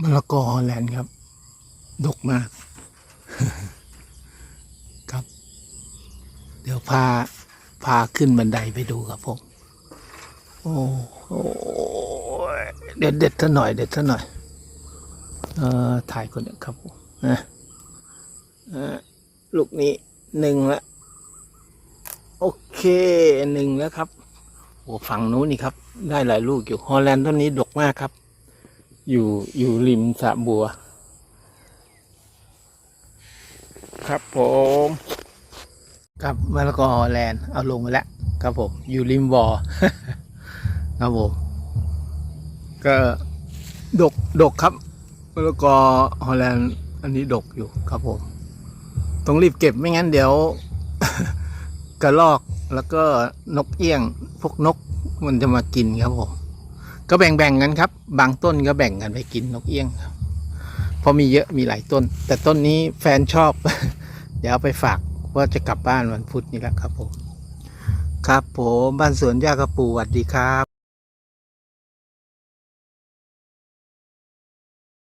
มะละกอฮอลแลนด์ครับ ดกมาก ครับ เดี๋ยวพา พาขึ้นบันไดไปดูครับผมโอ้โหเด็ดเด็ดซะหน่อยเด็ดซะหน่อย เอ่อถ่ายคนเดียวครับผมนะลูกนี้หนึ่งละโอเคหนึ่งแล้วครับโอ้ฝั่งนู้นนี่ครับ ได้หลายลูกอยู่ฮอลแลนด์ต้นนี้ดกมากครับ อยู่อยู่ริมสระบัว ครับผมครับมะละกอฮอลแลนด์เอาลงมาแล้วครับผม อยู่ริมวอครับผมก็ดกดกครับมะละกอฮอลแลนด์อันนี้ดกอยู่ครับผมต้องรีบเก็บไม่งั้นเดี๋ยวกระรอกแล้วก็นกเอี้ยง พวกนกมันจะมากินครับผม ก็แบ่งๆกันครับ บางต้นก็แบ่งกันไปกินนกเอี้ยงครับเพราะมีเยอะมีหลายต้น แต่ต้นนี้แฟนชอบ เดี๋ยวเอาไปฝากว่าจะกลับบ้านวันพุธนี้แหละครับผม ครับผมบ้านสวนย่ากระปูสวัสดีครับ